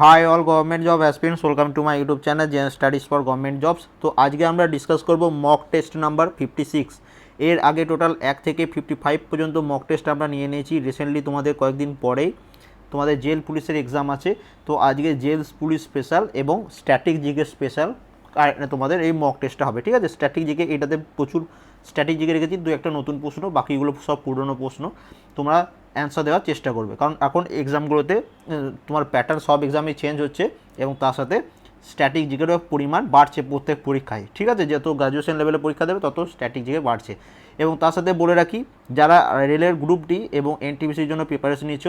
Hi all government job aspirants welcome to my YouTube channel gen studies for government jobs তো আজকে আমরা discuss করব mock test number fifty six এর আগে total এক থেকে ফিফটি ফাইভ পর্যন্ত মক টেস্ট আমরা নিয়ে নিয়েছি রিসেন্টলি তোমাদের কয়েকদিন পরেই। তোমাদের জেল পুলিশের এক্সাম আছে। তো আজকে জেল পুলিশ স্পেশাল এবং স্ট্যাটিক জিকে স্পেশাল তোমাদের এই মক টেস্টটা হবে, ঠিক আছে? স্ট্যাটিক জিকে, এটাতে প্রচুর স্ট্যাটিক জিকে রেখেছি, দু একটা নতুন প্রশ্ন, বাকিগুলো সব পুরনো প্রশ্ন। তোমরা অ্যান্সার দেওয়ার চেষ্টা করবে। কারণ এখন এক্সামগুলোতে তোমার প্যাটার্ন সব এক্সামে চেঞ্জ হচ্ছে এবং তার সাথে স্ট্যাটিক জিকেরও পরিমাণ বাড়ছে প্রত্যেক পরীক্ষায়। ঠিক আছে? যত গ্রাজুয়েশন লেভেলে পরীক্ষা দেবে, তত স্ট্যাটিক জিকে বাড়ছে। এবং তার সাথে বলে রাখি, যারা রেলের গ্রুপ ডি এবং এনটিপিসির জন্য প্রিপারেশন নিচ্ছ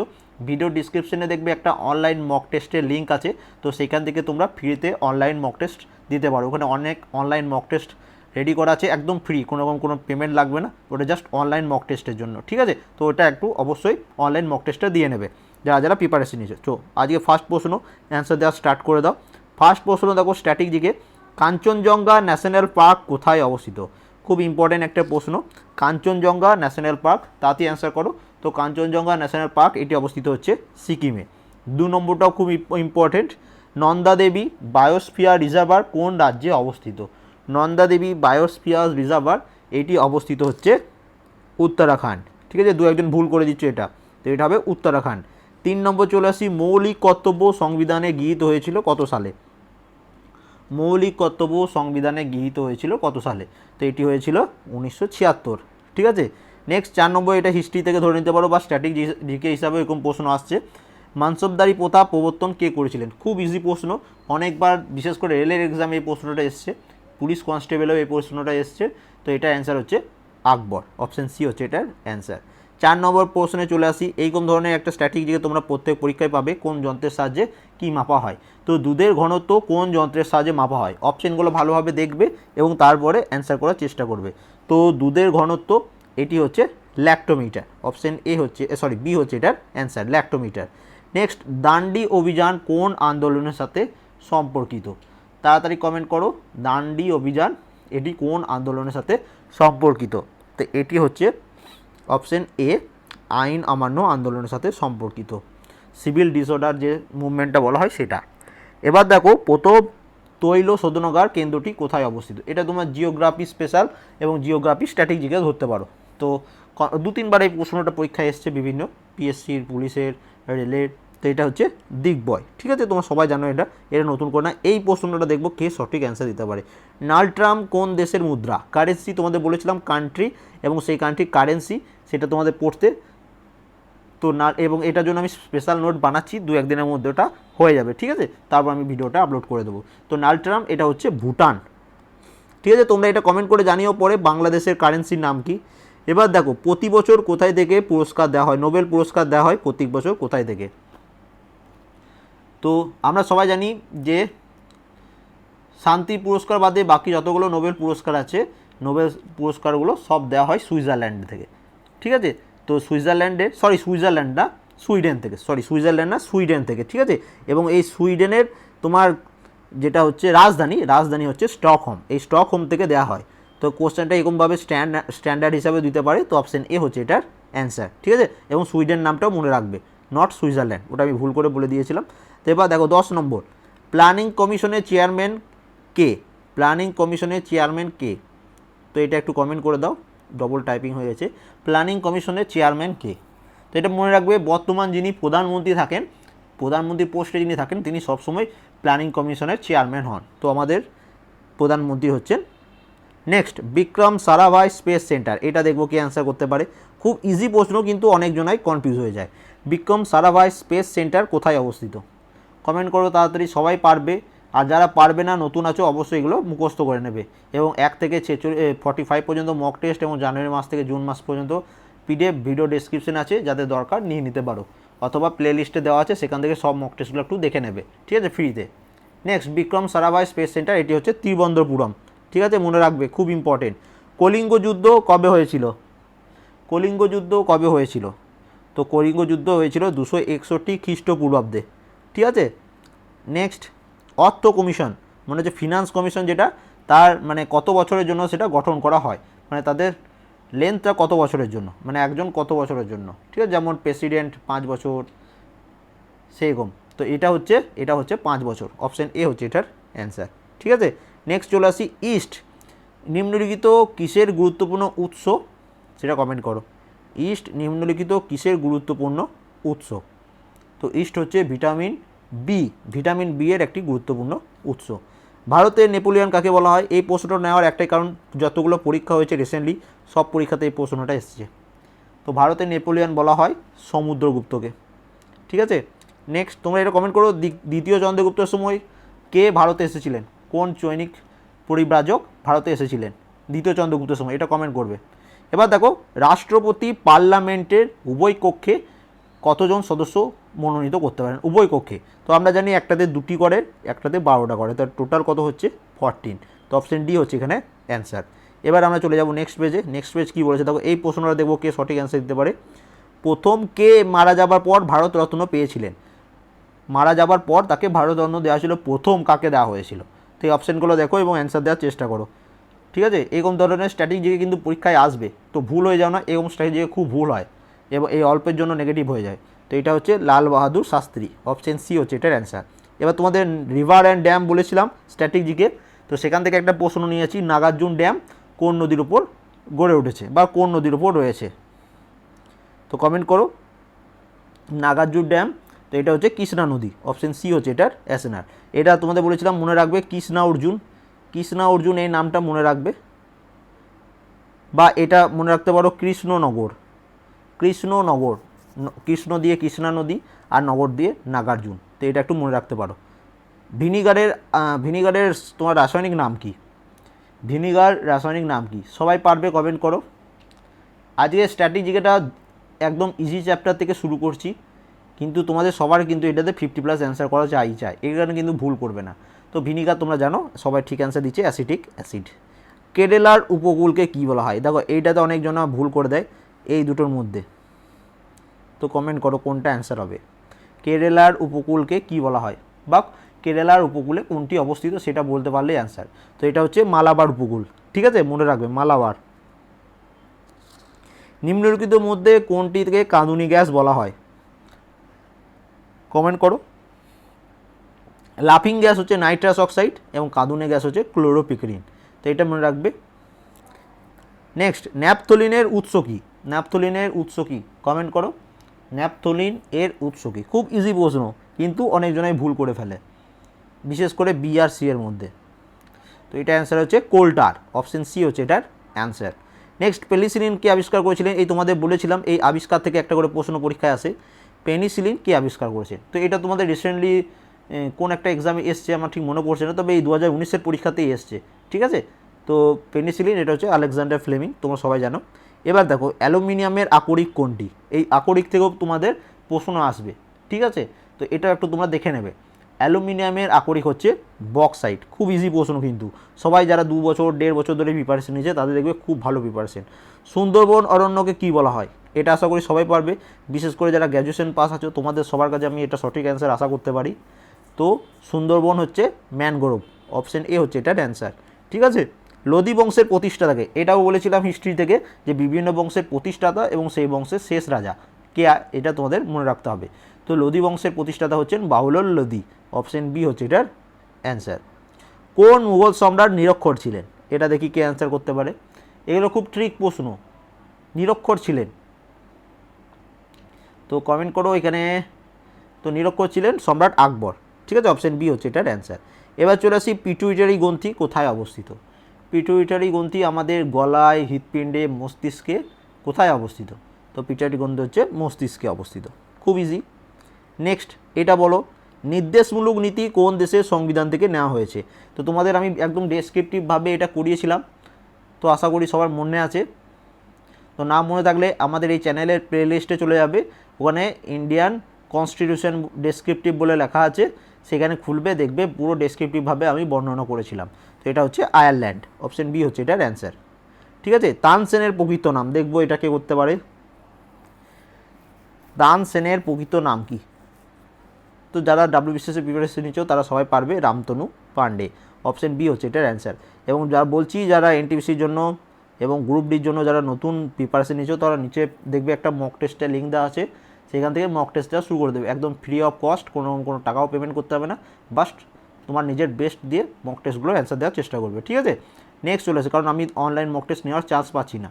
ভিডিও ডিসক্রিপশনে দেখবে একটা অনলাইন মক টেস্টের লিঙ্ক আছে। তো সেখান থেকে তোমরা ফ্রিতে অনলাইন মক টেস্ট দিতে পারো। ওখানে অনেক অনলাইন মক টেস্ট রেডি করা আছে, একদম ফ্রি কোনো রকম কোনো পেমেন্ট লাগবে না। ওটা জাস্ট অনলাইন মক টেস্টের জন্য, ঠিক আছে? তো ওটা একটু অবশ্যই অনলাইন মক টেস্টটা দিয়ে নেবে, যারা যারা প্রিপারেশন নিয়েছে। তো আজকে ফার্স্ট প্রশ্ন অ্যান্সার দেওয়া স্টার্ট করে দাও। ফার্স্ট প্রশ্ন দেখো স্ট্যাটিক দিকে, কাঞ্চনজঙ্ঘা ন্যাশনাল পার্ক কোথায় অবস্থিত? খুব ইম্পর্টেন্ট একটা প্রশ্ন, কাঞ্চনজঙ্ঘা ন্যাশনাল পার্ক তাতেই অ্যান্সার করো। তো কাঞ্চনজঙ্ঘা ন্যাশনাল পার্ক এটি অবস্থিত হচ্ছে সিকিমে। দু নম্বরটাও খুব important Nanda Devi biosphere reservoir কোন রাজ্যে অবস্থিত? নন্দা দেবী বায়োস্ফিয়ার রিজার্ভার, এটি অবস্থিত হচ্ছে উত্তরাখণ্ড। ঠিক আছে, দু একজন ভুল করে দিচ্ছ এটা। তো এটা হবে উত্তরাখণ্ড। তিন নম্বর চলে আসি, মৌলিক কর্তব্য সংবিধানে গৃহীত হয়েছিল কত সালে? মৌলিক কর্তব্য সংবিধানে গৃহীত হয়েছিল কত সালে? তো এটি হয়েছিল উনিশশো ছিয়াত্তর। ঠিক আছে? নেক্সট চার নম্বর, এটা হিস্ট্রি থেকে ধরে নিতে পারো বা স্ট্যাটিক জিকে হিসাবে এরকম প্রশ্ন আসছে। মানসবদারি প্রথা প্রবর্তন কে করেছিলেন? খুব ইজি প্রশ্ন। অনেকবার, বিশেষ করে রেলের এক্সামে এই প্রশ্নটা এসছে। পুলিশ কনস্টেবলেও এই প্রশ্নটা এসছে, তো এটা অ্যান্সার হচ্ছে আকবর অপশান সি হচ্ছে এটার অ্যান্সার চার নম্বর প্রশ্নে চলে আসি, এইরকম ধরনের একটা স্ট্র্যাটেজি তোমরা প্রত্যেক পরীক্ষায় পাবে কোন যন্ত্রের সাহায্যে কী মাপা হয়। তো দুধের ঘনত্ব কোন যন্ত্রের সাহায্যে মাপা হয় অপশানগুলো ভালোভাবে দেখবে এবং তারপরে অ্যান্সার করার চেষ্টা করবে। তো দুধের ঘনত্ব, এটি হচ্ছে ল্যাক্টোমিটার অপশান এ হচ্ছে সরি বি হচ্ছে এটার অ্যান্সার ল্যাক্টোমিটার নেক্সট দান্ডি অভিযান কোন আন্দোলনের সাথে সম্পর্কিত? তাড়াতাড়ি কমেন্ট করো। দান্ডি অভিযান, এটি কোন আন্দোলনের সাথে সম্পর্কিত? তো এটি হচ্ছে অপশন এ আইন অমান্য আন্দোলনের সাথে সম্পর্কিত। সিভিল ডিসঅর্ডার যে মুভমেন্টটা বলা হয় সেটা। এবার দেখো, প্রথম তৈল শোধনাগার কেন্দ্রটি কোথায় অবস্থিত? এটা তোমার জিওগ্রাফি স্পেশাল এবং জিওগ্রাফি স্ট্র্যাটেজিকে ধরতে পারো। তো দু তিনবার এই প্রশ্নটা পরীক্ষায় এসছে বিভিন্ন পিএসসির পুলিশের রেলের তো এটা হচ্ছে দিগ্বয় ঠিক আছে? তোমরা সবাই জানো এটা। এটা নতুন করে না। এই প্রশ্নটা দেখব কে সঠিক অ্যান্সার দিতে পারে। নালট্রাম কোন দেশের মুদ্রা? কারেন্সি তোমাদের বলেছিলাম কান্ট্রি এবং সেই কান্ট্রি কারেন্সি সেটা তোমাদের পড়তে। তো না, এবং এটার জন্য আমি স্পেশাল নোট বানাচ্ছি। দু একদিনের মধ্যে ওটা হয়ে যাবে। ঠিক আছে? তারপর আমি ভিডিওটা আপলোড করে দেবো। তো নালট্রাম, এটা হচ্ছে ভুটান। ঠিক আছে? তোমরা এটা কমেন্ট করে জানিও পরে বাংলাদেশের কারেন্সির নাম কি? এবার দেখো, প্রতি বছর কোথায় থেকে পুরস্কার দেওয়া হয়? নোবেল পুরস্কার দেওয়া হয় প্রত্যেক বছর কোথায় থেকে? তো আমরা সবাই জানি যে শান্তি পুরস্কার বাদে বাকি যতগুলো নোবেল পুরস্কার আছে, নোবেল পুরস্কারগুলো সব দেওয়া হয় সুইজারল্যান্ড থেকে। ঠিক আছে? তো সুইজারল্যান্ডে সরি সুইজারল্যান্ড না, সুইডেন থেকে। সরি সুইজারল্যান্ড না, সুইডেন থেকে। ঠিক আছে? এবং এই সুইডেনের তোমার যেটা হচ্ছে রাজধানী রাজধানী হচ্ছে স্টকহোম। এই স্টকহোম থেকে দেওয়া হয়। তো কোশ্চেনটা এরকমভাবে স্ট্যান্ড, স্ট্যান্ডার্ড হিসাবে দিতে পারে। তো অপশান এ হচ্ছে এটার অ্যান্সার ঠিক আছে? এবং সুইডেন নামটাও মনে রাখবে। নট সুইজারল্যান্ড, ওটা আমি ভুল করে বলে দিয়েছিলাম। তো এবার দেখো দশ নম্বর, প্ল্যানিং কমিশনের চেয়ারম্যান কে? প্ল্যানিং কমিশনের চেয়ারম্যান কে? তো এটা একটু কমেন্ট করে দাও ডবল টাইপিং হয়ে গেছে। প্ল্যানিং কমিশনের চেয়ারম্যান কে? তো এটা মনে রাখবে, বর্তমান যিনি প্রধানমন্ত্রী থাকেন, প্রধানমন্ত্রী পোস্টে যিনি থাকেন, তিনি সবসময় প্ল্যানিং কমিশনের চেয়ারম্যান হন। তো আমাদের প্রধানমন্ত্রী হচ্ছেন। Next, Vikram Sarabhai space centre. এটা দেখব কি অ্যান্সার করতে পারে। খুব ইজি প্রশ্ন, কিন্তু অনেকজনাই কনফিউজ হয়ে যায়। বিক্রম সারাভাই স্পেস সেন্টার কোথায় অবস্থিত? কমেন্ট করো, তাড়াতাড়ি সবাই পারবে। আর যারা পারবে না, নতুন আছো, অবশ্যই এগুলো মুখস্থ করে নেবে। এবং এক থেকে ছেচল্লিশ ফর্টি ফাইভ পর্যন্ত মক টেস্ট এবং জানুয়ারি মাস থেকে জুন মাস পর্যন্ত পিডিএফ ভিডিও ডিসক্রিপশন আছে, যাদের দরকার নিয়ে নিতে পারো। অথবা প্লে লিস্টে দেওয়া আছে, সেখান থেকে সব মক টেস্টগুলো একটু দেখে নেবে। ঠিক আছে? ফ্রিতে next Vikram Sarabhai space centre, এটি হচ্ছে ত্রিবন্ধপুরম ঠিক আছে? মনে রাখবে, খুব ইম্পর্টেন্ট কলিঙ্গ যুদ্ধ কবে হয়েছিল? কলিঙ্গ যুদ্ধ কবে হয়েছিল? তো কলিঙ্গ যুদ্ধ হয়েছিল দুশো একষট্টি খ্রিস্টপূর্বাব্দে। ঠিক আছে? নেক্সট অর্থ কমিশন মানে হচ্ছে ফিনান্স কমিশন যেটা, তার মানে কত বছরের জন্য সেটা গঠন করা হয়? মানে তাদের লেন্থটা কত বছরের জন্য? মানে একজন কত বছরের জন্য? ঠিক আছে? যেমন প্রেসিডেন্ট পাঁচ বছর সেরকম তো এটা হচ্ছে এটা হচ্ছে পাঁচ বছর। অপশান এ হচ্ছে এটার অ্যান্সার ঠিক আছে? নেক্সট চলে আসি ইস্ট নিম্নলিখিত কিসের গুরুত্বপূর্ণ উৎস? সেটা কমেন্ট করো। ইস্ট নিম্নলিখিত কিসের গুরুত্বপূর্ণ উৎস? তো ইস্ট হচ্ছে ভিটামিন বি ভিটামিন বি এর একটি গুরুত্বপূর্ণ উৎস। ভারতের নেপোলিয়ন কাকে বলা হয়? এই প্রশ্নটা নেওয়ার একটাই কারণ, যতগুলো পরীক্ষা হয়েছে রিসেন্টলি সব পরীক্ষাতে এই প্রশ্নটা এসেছে। তো ভারতের নেপোলিয়ন বলা হয় সমুদ্রগুপ্তকে। ঠিক আছে? নেক্সট তোমরা এটা কমেন্ট করো, দ্বি- দ্বিতীয় চন্দ্রগুপ্তের সময় কে ভারতে এসেছিলেন? কোন চৈনিক পরিব্রাজক ভারতে এসেছিলেন? দ্বিতীয় চন্দ্রগুপ্তের সময়, এটা কমেন্ট করবে। এবার দেখো, রাষ্ট্রপতি পার্লামেন্টের উভয় কক্ষে কতজন সদস্য মনোনীত করতে পারেন? উভয় কক্ষে। তো আমরা জানি একটাতে দুটি করে, একটাতে বারোটা করে। তার টোটাল কত হচ্ছে? ফরটিন তো অপশন ডি হচ্ছে এখানে অ্যান্সার এবার আমরা চলে যাব নেক্সট পেজে নেক্সট পেজ কী বলেছে? দেখো, এই প্রশ্নটা দেখব কে সঠিক অ্যান্সার দিতে পারে। প্রথম কে মারা যাবার পর ভারতরত্ন পেয়েছিলেন? মারা যাবার পর তাকে ভারতরত্ন দেওয়া ছিল প্রথম কাকে দেওয়া হয়েছিল? তো এই অপশানগুলো দেখো এবং অ্যান্সার দেওয়ার চেষ্টা করো। ঠিক আছে? এরকম ধরনের স্ট্র্যাটেজি কিন্তু পরীক্ষায় আসবে। তো ভুল হয়ে যাও না, এরকম স্ট্র্যাটেজি খুব ভুল হয়। এবং এই অল্পের জন্য নেগেটিভ হয়ে যায়। তো এটা হচ্ছে লাল বাহাদুর শাস্ত্রী অপশন সি হচ্ছে এটার অ্যান্সার এবার তোমাদের রিভার অ্যান্ড ড্যাম বলেছিলাম স্ট্র্যাটেজিকে তো সেখান থেকে একটা প্রশ্ন নিয়েছি নাগার্জুন ড্যাম কোন নদীর উপর গড়ে উঠেছে বা কোন নদীর উপর রয়েছে? তো কমেন্ট করো। নাগার্জুন ড্যাম তো এটা হচ্ছে কৃষ্ণা নদী অপশন সি হচ্ছে এটার অ্যাসেনার এটা তোমাদের বলেছিলাম মনে রাখবে কৃষ্ণা অর্জুন। কৃষ্ণা অর্জুন এই নামটা মনে রাখবে? বা এটা মনে রাখতে পারো কৃষ্ণনগর কৃষ্ণনগর কৃষ্ণ দিয়ে কৃষ্ণা নদী আর নগর দিয়ে নাগার্জুন। তো এটা একটু মনে রাখতে পারো। ভিনিগারের ভিনিগারের তোমার রাসায়নিক নাম কি? ভিনিগার রাসায়নিক নাম কি? সবাই পারবে কমেন্ট করো। আজকে স্ট্র্যাটেজিটা একদম ইজি চ্যাপ্টার থেকে শুরু করছি। কিন্তু তোমাদের সবার কিন্তু এটাতে ফিফটি প্লাস অ্যান্সার করা চাই চাই। এই কারণে কিন্তু ভুল করবে না। তো ভিনিগার তোমরা জানো, সবাই ঠিক অ্যান্সার দিচ্ছে অ্যাসিটিক অ্যাসিড কেরেলার উপকূলকে কী বলা হয়? দেখো, এইটাতে অনেকজন ভুল করে দেয়, এই দুটোর মধ্যে। তো কমেন্ট করো কোনটা অ্যান্সার হবে। কেরালার উপকূলকে কি বলা হয়? বা কেরালার উপকূলে কোনটি অবস্থিত সেটা বলতে পারলে অ্যান্সার তো এটা হচ্ছে মালাবার উপকূল, ঠিক আছে? মনে রাখবে, মালাবার। নিম্নলিখিত মধ্যে কোনটিকে কাঁদুনি গ্যাস বলা হয়? কমেন্ট করো। লাফিং গ্যাস হচ্ছে নাইট্রাস অক্সাইড এবং কাঁদুনে গ্যাস হচ্ছে ক্লোরোপিকরিন। তো এটা মনে রাখবে। নেক্সট ন্যাপথলিনের উৎস কী? ন্যাপথলিনের উৎস কী? কমেন্ট করো। ন্যাপথলিন এর উৎস কী? খুব ইজি প্রশ্ন, কিন্তু অনেকজনাই ভুল করে ফেলে, বিশেষ করে বি আর সি এর মধ্যে। তো এটা অ্যান্সার হচ্ছে কোল্টার অপশন সি হচ্ছে এটার অ্যান্সার নেক্সট পেনিসিলিন কে আবিষ্কার করেছিলেন? এই তোমাদের বলেছিলাম, এই আবিষ্কার থেকে একটা করে প্রশ্ন পরীক্ষায় আসে। পেনিসিলিন কে আবিষ্কার করেছে? তো এটা তোমাদের রিসেন্টলি কোন একটা এক্সামে এসছে, আমার ঠিক মনে পড়ছে না, তবে এই দু হাজার উনিশের পরীক্ষাতেই এসছে, ঠিক আছে? তো পেনিসিলিন এটা হচ্ছে আলেকজান্ডার ফ্লেমিং তোমরা সবাই জানো। এবার দেখো, অ্যালুমিনিয়ামের আকরিক কোনটি? এই আকরিক থেকেও তোমাদের প্রশ্ন আসবে, ঠিক আছে? তো এটা একটু তোমরা দেখে নেবে। অ্যালুমিনিয়ামের আকরিক হচ্ছে বক্সাইট খুব ইজি প্রশ্ন কিন্তু। সবাই যারা দু বছর, দেড় বছর ধরে প্রিপারেশন নিয়েছে, তাদের দেখবে খুব ভালো প্রিপারেশন সুন্দরবন অরণ্যকে কী বলা হয়? এটা আশা করি সবাই পারবে। বিশেষ করে যারা গ্র্যাজুয়েশন পাস আছো, তোমাদের সবার কাছে আমি এটা সঠিক অ্যান্সার আশা করতে পারি। তো সুন্দরবন হচ্ছে ম্যানগ্রোভ, অপশন এ হচ্ছে এটার অ্যান্সার ঠিক আছে? লোদি বংশের প্রতিষ্ঠাতাকে, এটাও বলেছিলাম হিস্ট্রি থেকে যে বিভিন্ন বংশের প্রতিষ্ঠাতা এবং সেই বংশের শেষ রাজা। কে এটা তোমাদের মনে রাখতে হবে। তো লোদি বংশের প্রতিষ্ঠাতা হচ্ছেন বাহুলল লোদি, অপশন বি হচ্ছে এটার অ্যান্সার কোন মুঘল সম্রাট নিরক্ষর ছিলেন? এটা দেখি কে অ্যান্সার করতে পারে। এগুলো খুব ট্রিক প্রশ্ন। নিরক্ষর ছিলেন। তো কমেন্ট করো এখানে। তো নিরক্ষর ছিলেন সম্রাট আকবর। ঠিক আছে? অপশন বি হচ্ছে এটার অ্যান্সার এবার চলে আসি পিটুইটারি গ্রন্থি কোথায় অবস্থিত? পিটুইটারি গ্রন্থি আমাদের গলায়, হৃৎপিণ্ডে, মস্তিষ্কে কোথায় অবস্থিত? তো পিটুইটারি গ্রন্থি হচ্ছে মস্তিষ্কে অবস্থিত। খুব ইজি নেক্সট এটা বলো, নির্দেশমূলক নীতি কোন দেশের সংবিধান থেকে নেওয়া হয়েছে? তো তোমাদের আমি একদম ডেসক্রিপটিভভাবে এটা করিয়েছিলাম। তো আশা করি সবার মনে আছে। তো না মনে থাকলে আমাদের এই চ্যানেলের প্লে লিস্টে চলে যাবে। ওখানে ইন্ডিয়ান কনস্টিটিউশন ডেসক্রিপটিভ বলে লেখা আছে। সেখানে খুলবে, দেখবে পুরো ডেসক্রিপটিভভাবে আমি বর্ণনা করেছিলাম। তো এটা হচ্ছে আয়ারল্যান্ড অপশন বি হচ্ছে এটার অ্যান্সার ঠিক আছে? তানসেনের প্রকৃত নাম, দেখব এটা কে করতে পারে। তানসেনের প্রকৃত নাম কি? তো যারা ডাব্লিউবিসিএস প্রিপারেশন নিচ্ছ, তারা সবাই পারবে রামতনু পান্ডে। অপশন বি হচ্ছে এটার অ্যান্সার এবং যারা বলছি, যারা এনটিপিসির জন্য এবং গ্রুপ ডির জন্য যারা নতুন প্রিপারেশন নিচ্ছ, তারা নিচে দেখবে একটা মক টেস্টের লিঙ্ক দেওয়া আছে। সেখান থেকে মক টেস্টটা শুরু করে দেবে। একদম ফ্রি অফ কস্ট কোনো কোনো টাকাও পেমেন্ট করতে হবে না। বাস্ট তোমার নিজের বেস্ট দিয়ে মক টেস্টগুলো অ্যান্সার দেওয়ার চেষ্টা করবে, ঠিক আছে? নেক্সট চলে আসে, কারণ আমি অনলাইন মক টেস্ট নেওয়ার চান্স পাচ্ছি না।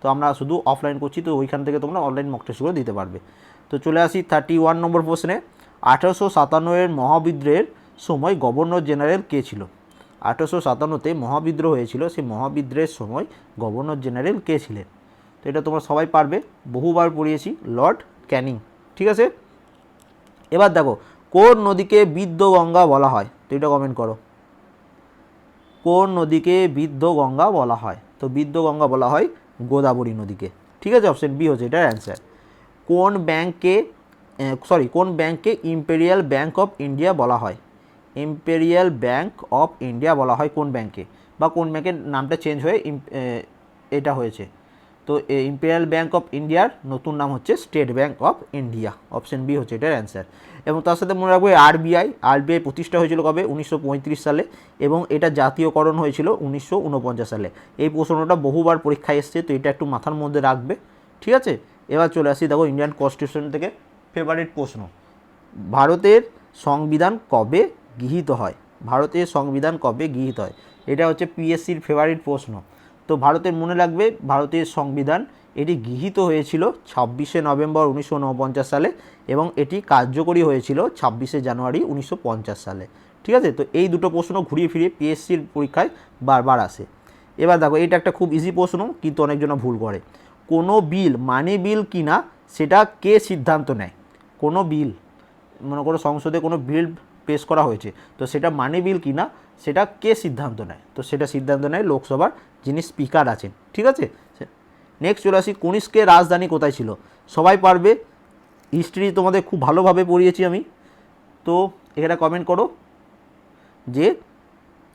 তো আমরা শুধু অফলাইন করছি, তো ওইখান থেকে তোমরা অনলাইন মক টেস্টগুলো দিতে পারবে। তো চলে আসি থার্টি ওয়ান নম্বর প্রশ্নে। আঠারোশো সাতান্নয়ের মহাবিদ্রোহের সময় গভর্নর জেনারেল কে ছিল? আঠারোশো সাতান্নতে মহাবিদ্রোহ হয়েছিল, সেই মহাবিদ্রোহের সময় গভর্নর জেনারেল কে ছিলেন? তো এটা তোমরা সবাই পারবে, বহুবার পড়িয়েছি, লর্ড ক্যানিং, ঠিক আছে? এবার দেখো, কোন নদীকে বিদ্ধ গঙ্গা বলা হয়? তো এটা কমেন্ট করো। কোন নদীকে বিদ্ধ গঙ্গা বলা হয়? তো বিদ্ধ গঙ্গা বলা হয় গোদাবরী নদীকে, ঠিক আছে? অপশন বি হচ্ছে এটার অ্যান্সার কোন ব্যাংককে সরি কোন ব্যাংককে ইম্পেরিয়াল ব্যাংক অফ ইন্ডিয়া বলা হয়? ইম্পেরিয়াল ব্যাংক অফ ইন্ডিয়া বলা হয় কোন ব্যাংকে বা কোন ব্যাংকের নামটা চেঞ্জ হয়ে এটা হয়েছে। তো ইম্পেরিয়াল ব্যাংক অফ ইন্ডিয়ার নতুন নাম হচ্ছে State Bank of India option B হচ্ছে এটার অ্যান্সার এবং তার সাথে মনে রাখব আরবিআই আরবিআই প্রতিষ্ঠা হয়েছিল কবে? উনিশশো পঁয়ত্রিশ সালে এবং এটা জাতীয়করণ হয়েছিল উনিশশো ঊনপঞ্চাশ সালে। এই প্রশ্নটা বহুবার পরীক্ষায় এসছে, তো এটা একটু মাথার মধ্যে রাখবে। ঠিক আছে? এবার চলে আসি দেখো ইন্ডিয়ান কনস্টিটিউশন থেকে ফেভারিট প্রশ্ন। ভারতের সংবিধান কবে গৃহীত হয়? ভারতের সংবিধান কবে গৃহীত হয়? এটা হচ্ছে পিএসসির ফেভারিট প্রশ্ন। তো ভারতের মনে রাখবে ভারতের সংবিধান এটি গৃহীত হয়েছিল ছাব্বিশে নভেম্বর উনিশশো উনপঞ্চাশ সালে এবং এটি কার্যকরী হয়েছিল ছাব্বিশে জানুয়ারি উনিশশো পঞ্চাশ সালে। ঠিক আছে? তো এই দুটো প্রশ্ন ঘুরিয়ে ফিরিয়ে পিএসসির পরীক্ষায় বারবার আসে। এবার দেখো, এটা একটা খুব ইজি প্রশ্ন, কিন্তু অনেকজন ভুল করে। কোনো বিল মানি বিল কিনা সেটা কে সিদ্ধান্ত নেয়? কোনো বিল, মনে করো সংসদে কোনো বিল পেশ করা হয়েছে, তো সেটা মানি বিল কিনা সেটা কে সিদ্ধান্ত নেয়? তো সেটা সিদ্ধান্ত নেয় লোকসভার যিনি স্পিকার আছেন, ঠিক আছে? নেক্সট চলে আসি, কনিষ্কের রাজধানী কোথায় ছিল? সবাই পারবে? হিস্ট্রি তোমাদের খুব ভালোভাবে পড়িয়েছি আমি। তো এখানে কমেন্ট করো যে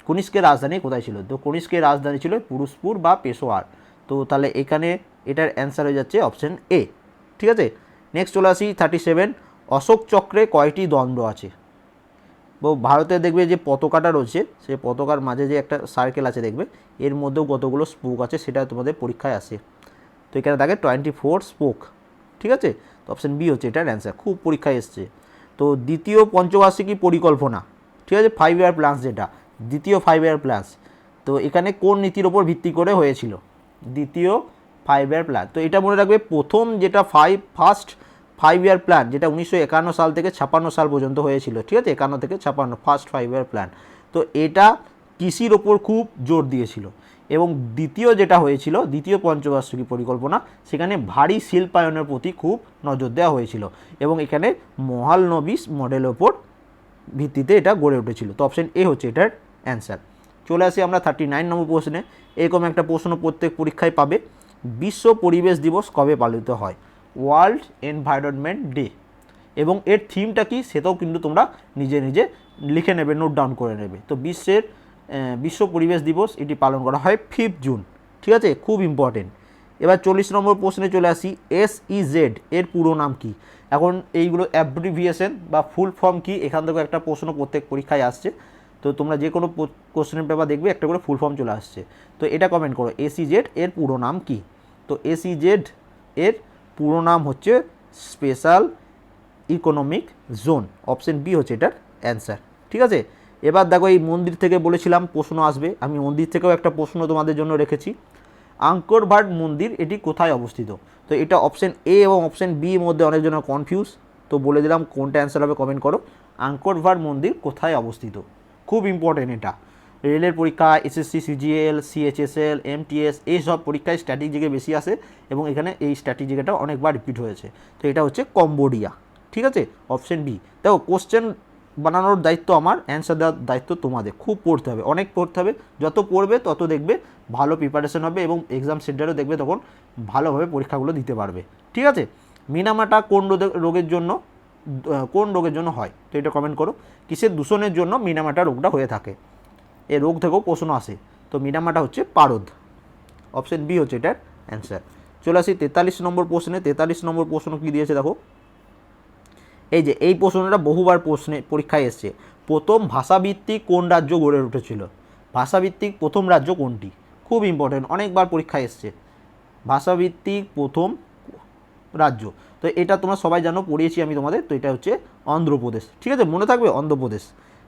কনিষ্কের রাজধানী কোথায় ছিল? তো কনিষ্কের রাজধানী ছিল পুরুষপুর বা পেশোয়ার। তো তাহলে এখানে এটার অ্যান্সার হয়ে যাচ্ছে অপশন এ ঠিক আছে? নেক্সট চলে আসি থার্টি সেভেন অশোক চক্রে কয়টি দ্বন্দ্ব আছে? ভারতে দেখবে যে পতাকাটা রয়েছে, সেই পতাকার মাঝে যে একটা সার্কেল আছে দেখবে, এর মধ্যেও কতগুলো স্পোক আছে সেটা তোমাদের পরীক্ষায় আসে। তো এখানে থাকে টোয়েন্টি ফোর স্পোক ঠিক আছে? তো অপশন বি হচ্ছে এটার অ্যান্সার খুব পরীক্ষায় এসছে। তো দ্বিতীয় পঞ্চবার্ষিকী পরিকল্পনা, ঠিক আছে? ফাইভ ইয়ার প্ল্যান্স যেটা, দ্বিতীয় ফাইভ ইয়ার প্ল্যান্স তো এখানে কোন নীতির ওপর ভিত্তি করে হয়েছিল? দ্বিতীয় ফাইভ ইয়ার প্ল্যান তো এটা মনে রাখবে প্রথম যেটা five first five year plan যেটা উনিশশো একান্ন সাল থেকে ছাপান্ন সাল পর্যন্ত হয়েছিল, ঠিক আছে? একান্ন থেকে ছাপান্ন ফার্স্ট ফাইভ ইয়ার প্ল্যান তো এটা কৃষির ওপর খুব জোর দিয়েছিল। এবং দ্বিতীয় যেটা হয়েছিল, দ্বিতীয় পঞ্চবার্ষিকী পরিকল্পনা, সেখানে ভারী শিল্পায়নের প্রতি খুব নজর দেওয়া হয়েছিল। এবং এখানে মহালনবিস মডেলের ওপর ভিত্তিতে এটা গড়ে উঠেছিল। তো অপশন এ হচ্ছে এটার অ্যান্সার চলে আসি আমরা থার্টি নাইন নম্বর প্রশ্নে। এরকম একটা প্রশ্ন প্রত্যেক পরীক্ষায় পাবে। বিশ্ব পরিবেশ দিবস কবে পালিত হয়? World environment day. এবং এর থিমটা কি সেটাও কিন্তু তোমরা নিজে নিজে লিখে নেবে, নোট ডাউন করে নেবে। তো বিশ্বের বিশ্ব পরিবেশ দিবস এটি পালন করা হয় ফিফথ জুন। ঠিক আছে? খুব ইম্পর্টেন্ট এবার চল্লিশ নম্বর প্রশ্নে চলে আসি এস ই জেড এর পুরো নাম কি? এখন এইগুলো অ্যাব্রিভিয়েশন বা ফুল ফর্ম কি? এখান থেকে একটা প্রশ্ন প্রত্যেক পরীক্ষায় আসছে। তো তোমরা যে কোনো কোশ্চেনের পেপার দেখবে একটা করে ফুল ফর্ম চলে আসছে। তো এটা কমেন্ট করো এসিজেড এর পুরো নাম কি? তো এসিজেড এর পুরো নাম হচ্ছে special economic zone. Option B হচ্ছে এটার অ্যান্সার। ঠিক আছে? এবার দেখো এই মন্দির থেকে বলেছিলাম, প্রশ্ন আসবে। আমি মন্দির থেকেও একটা প্রশ্ন তোমাদের জন্য রেখেছি। আঙ্করভাট মন্দির এটি কোথায় অবস্থিত? তো এটা অপশন এ এবং অপশন বি এর মধ্যে অনেকজনের কনফিউজ তো বলে দিলাম, কোনটা অ্যান্সার হবে কমেন্ট করো। আঙ্করভাট মন্দির কোথায় অবস্থিত? খুব ইম্পর্টেন্ট এটা। রেলের পরীক্ষা এসএসসি সিজিএল সিএইচএসএল এমটিএস এইসব পরীক্ষায় স্ট্র্যাটেজিকে বেশি আসে এবং এখানে এই স্ট্র্যাটেজিকাটা অনেকবার রিপিট হয়েছে। তো এটা হচ্ছে কম্বোডিয়া ঠিক আছে? অপশন বি দেখো কোশ্চেন বানানোর দায়িত্ব আমার অ্যান্সার দেওয়ার দায়িত্ব তোমাদের। খুব পড়তে হবে, অনেক পড়তে হবে। যত পড়বে, তত দেখবে ভালো প্রিপারেশন হবে এবং এক্সাম সেন্টারেও দেখবে তখন ভালোভাবে পরীক্ষাগুলো দিতে পারবে। ঠিক আছে? মিনামাটা কোন রোগের জন্য কোন রোগের জন্য হয়? তো এটা কমেন্ট করো। কিসের দূষণের জন্য মিনামাটা রোগটা হয়ে থাকে? এই রোগ থেকেও প্রশ্ন আসে। তো মিনামাটা হচ্ছে পারদ। অপশন বি হচ্ছে এটার অ্যান্সার। চলে আসি তেতাল্লিশ নম্বর প্রশ্নে। তেতাল্লিশ নম্বর প্রশ্ন কী দিয়েছে দেখো? এই যে এই প্রশ্নটা বহুবার প্রশ্নে পরীক্ষায় এসছে। প্রথম ভাষাভিত্তিক কোন রাজ্য গড়ে উঠেছিল? ভাষাভিত্তিক প্রথম রাজ্য কোনটি? খুব ইম্পর্টেন্ট অনেকবার পরীক্ষায় এসছে। ভাষাভিত্তিক প্রথম রাজ্য। তো এটা তোমরা সবাই জানো, পড়িয়েছি আমি তোমাদের। তো এটা হচ্ছে অন্ধ্রপ্রদেশ। ঠিক আছে? মনে থাকবে অন্ধ্রপ্রদেশ।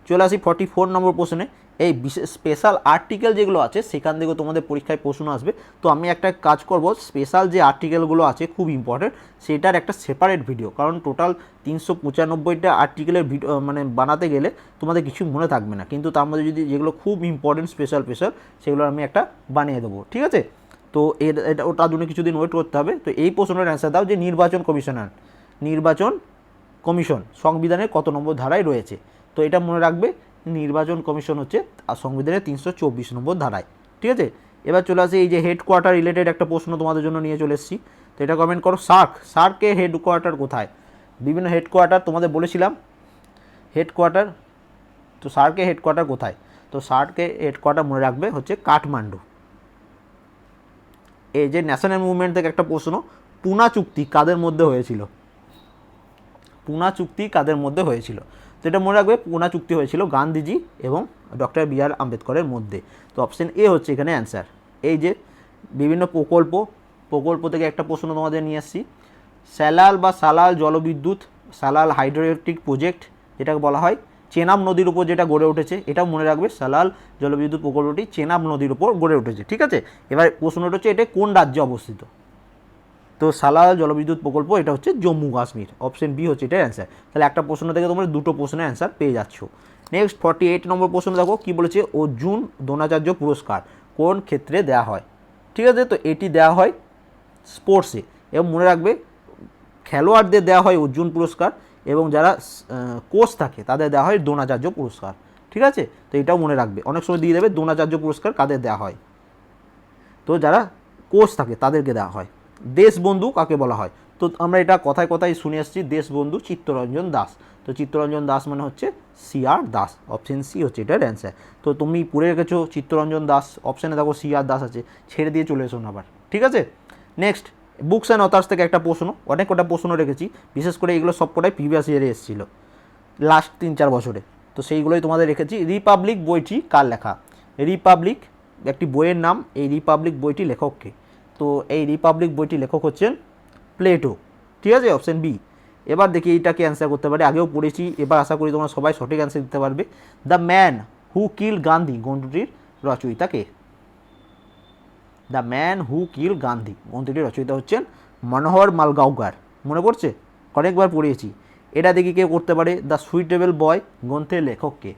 চলে আসি ফর্টি ফোর নম্বর প্রশ্নে। এই বিশেষ স্পেশাল আর্টিকেল যেগুলো আছে, সেখান থেকেও তোমাদের পরীক্ষায় প্রশ্ন আসবে। তো আমি একটা কাজ করব স্পেশাল যে আর্টিকেলগুলো আছে, খুব ইম্পর্টেন্ট সেটার একটা সেপারেট ভিডিও কারণ টোটাল তিনশো পঁচানব্বইটা আর্টিকেলের ভিডিও মানে বানাতে গেলে তোমাদের কিছু মনে থাকবে না। কিন্তু তার মধ্যে যদি যেগুলো খুব ইম্পর্টেন্ট স্পেশাল স্পেশাল সেগুলো আমি একটা বানিয়ে দেবো, ঠিক আছে? তো এর, এটা ওটার জন্য কিছুদিন ওয়েট করতে হবে। তো এই প্রশ্নের অ্যান্সার দাও যে নির্বাচন কমিশনার, নির্বাচন কমিশন, সংবিধানের কত নম্বর ধারায় রয়েছে। তো এটা মনে রাখবে, নির্বাচন কমিশন হচ্ছে সংবিধানের তিনশো চব্বিশ নম্বর ধারায়, ঠিক আছে? এবার চলে আসে এই যে হেডকোয়ার্টার রিলেটেড একটা প্রশ্ন তোমাদের জন্য নিয়ে চলে এসেছি। তো এটা কমেন্ট করো, সার্ক সার্কের হেডকোয়ার্টার কোথায়? বিভিন্ন হেডকোয়ার্টার তোমাদের বলেছিলাম হেডকোয়ার্টার তো সার্কের হেডকোয়ার্টার কোথায়? তো সার্কের হেডকোয়ার্টার মনে রাখবে হচ্ছে কাঠমান্ডু। এই যে ন্যাশনাল মুভমেন্ট থেকে একটা প্রশ্ন, পুনা চুক্তি কাদের মধ্যে হয়েছিল? পুনা চুক্তি কাদের মধ্যে হয়েছিল? তো এটা মনে রাখবে, পুনা চুক্তি হয়েছিল গান্ধীজি এবং ডক্টর বি আর আম্বেদকরের মধ্যে। তো অপশন এ হচ্ছে এখানে অ্যান্সার এই যে বিভিন্ন প্রকল্প প্রকল্প থেকে একটা প্রশ্ন তোমাদের নিয়ে আসছি। স্যালাল বা সালাল জলবিদ্যুৎ, সালাল হাইড্রোইলেকট্রিক প্রজেক্ট, যেটাকে বলা হয়, চেনাব নদীর উপর যেটা গড়ে উঠেছে, এটাও মনে রাখবে, সালাল জলবিদ্যুৎ প্রকল্পটি চেনাব নদীর উপর গড়ে উঠেছে, ঠিক আছে? এবার প্রশ্নটা হচ্ছে, এটা কোন রাজ্যে অবস্থিত? তো সালাল জলবিদ্যুৎ প্রকল্প, এটা হচ্ছে জম্মু কাশ্মীর। অপশন বি হচ্ছে এটাই অ্যান্সার তাহলে একটা প্রশ্ন থেকে তোমরা দুটো প্রশ্নের অ্যান্সার পেয়ে যাচ্ছ। নেক্সট ফর্টি এইট নম্বর প্রশ্ন দেখো, কী বলেছে? অর্জুন দ্রোণাচার্য পুরস্কার, কোন ক্ষেত্রে দেওয়া হয়? ঠিক আছে, তো এটি দেওয়া হয় স্পোর্টসে এবং মনে রাখবে, খেলোয়াড়দের দেওয়া হয় অর্জুন পুরস্কার এবং যারা কোচ থাকে, তাদের দেওয়া হয় দ্রোণাচার্য পুরস্কার। ঠিক আছে? তো এটাও মনে রাখবে। অনেক সময় দিয়ে দেবে, দ্রোণাচার্য পুরস্কার কাদের দেওয়া হয়? তো যারা কোচ থাকে, তাদেরকে দেওয়া হয়। দেশবন্ধু কাকে বলা হয়? তো আমরা এটা কথায় কথায় শুনে আসছি, দেশবন্ধু চিত্তরঞ্জন দাস। তো চিত্তরঞ্জন দাস মানে হচ্ছে C R Das option C হচ্ছে এটার অ্যান্সার তো তুমি পড়ে রেখেছো চিত্তরঞ্জন দাস অপশানে দেখো সি আর দাস আছে, ছেড়ে দিয়ে চলে এসো আবার, ঠিক আছে? নেক্সট বুকস অ্যান্ড অথার্স থেকে একটা প্রশ্ন, অনেক কটা প্রশ্ন রেখেছি, বিশেষ করে এগুলো সব কটাই প্রিভিয়াস ইয়ারে এসেছিল লাস্ট তিন চার বছরে। তো সেইগুলোই তোমাদের রেখেছি রিপাবলিক বইটি কার লেখা? রিপাবলিক একটি বইয়ের নাম, এই রিপাবলিক বইটি লেখককে। তো এই রিপাবলিক বইটি লেখক হচ্ছেন প্লেটো ঠিক আছে অপশন বি এবার দেখি এইটাকে অ্যান্সার করতে পারে। আগেও পড়েছি, এবার আশা করি তোমরা সবাই সঠিক অ্যান্সার দিতে পারবে। The man who kill Gandhi গ্রন্থটির রচয়িতা কে? The man who kill Gandhi গ্রন্থটির রচয়িতা হচ্ছেন মনোহর মালগাঁওকার মনে পড়ছে? অনেকবার পড়িয়েছি। এটা দেখি কে করতে পারে। দ্য সুইটেবল বয় গ্রন্থের লেখককে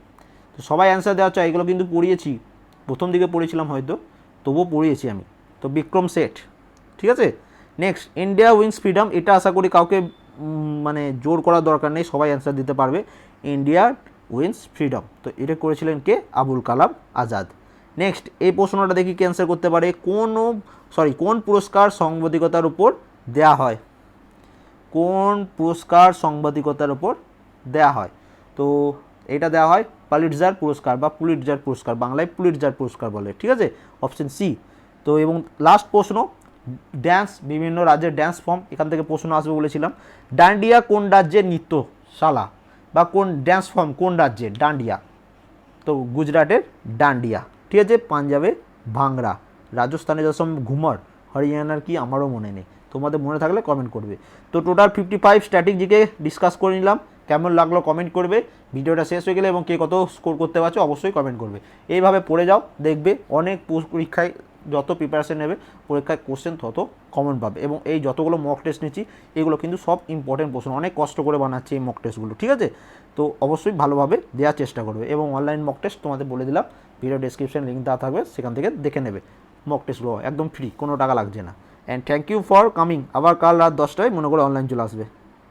তো সবাই অ্যান্সার দেওয়া চাই। এগুলো কিন্তু পড়িয়েছি। প্রথম দিকে পড়েছিলাম হয়তো, তবুও পড়িয়েছি আমি। তো বিক্রম সেঠ, ঠিক আছে? নেক্সট ইন্ডিয়া উইন্স ফ্রিডম এটা আশা করি কাউকে মানে জোর করার দরকার নেই, সবাই অ্যান্সার দিতে পারবে। ইন্ডিয়া উইন্স ফ্রিডম তো এটা করেছিলেন কে? আবুল কালাম আজাদ। নেক্সট এই প্রশ্নটা দেখি কে অ্যান্সার করতে পারে? কোন সরি কোন পুরস্কার সাংবাদিকতার উপর দেয়া হয়? কোন পুরস্কার সাংবাদিকতার উপর দেয়া হয়? তো এটা দেওয়া হয় পালিটজার পুরস্কার বা পুলিটজার পুরস্কার, বাংলায় পুলিটজার পুরস্কার বলে, ঠিক আছে? অপশন সি তো এবং লাস্ট প্রশ্ন ড্যান্স বিভিন্ন রাজ্যের ড্যান্স ফর্ম এখান থেকে প্রশ্ন আসবে বলেছিলাম। ডান্ডিয়া কোন রাজ্যের নৃত্যশালা বা কোন ড্যান্স ফর্ম কোন রাজ্যের? ডান্ডিয়া। তো গুজরাটের ডান্ডিয়া। ঠিক আছে, পাঞ্জাবে ভাংড়া রাজস্থানে যখন ঘুমর, হরিয়ানার কি আমারও মনে নেই। তোমাদের মনে থাকলে কমেন্ট করবে। তো টোটাল ফিফটি ফাইভ স্ট্র্যাটেজিকে ডিসকাস করে নিলাম। কেমন লাগল কমেন্ট করবে। ভিডিওটা শেষ হয়ে গেলে এবং কে কত স্কোর করতে পারছ, অবশ্যই কমেন্ট করবে। এইভাবে পড়ে যাও, দেখবে অনেক পরীক্ষায় যত প্রিপারেশন নেবে, পরীক্ষায় কোশ্চেন তত কমন পাবে। এবং এই যতগুলো মক টেস্ট নিচ্ছি, এগুলো কিন্তু সব ইম্পর্টেন্ট প্রশ্ন। অনেক কষ্ট করে বানাচ্ছে এই মক টেস্টগুলো ঠিক আছে? তো অবশ্যই ভালোভাবে দেওয়ার চেষ্টা করবে এবং অনলাইন মক টেস্ট তোমাদের বলে দিলাম ভিডিও ডেসক্রিপশন লিঙ্ক দেওয়া থাকবে, সেখান থেকে দেখে নেবে। মক টেস্টগুলো একদম ফ্রি কোনো টাকা লাগছে না। And thank you for coming আবার কাল রাত দশটায় মনে করে অনলাইন চলে আসবে।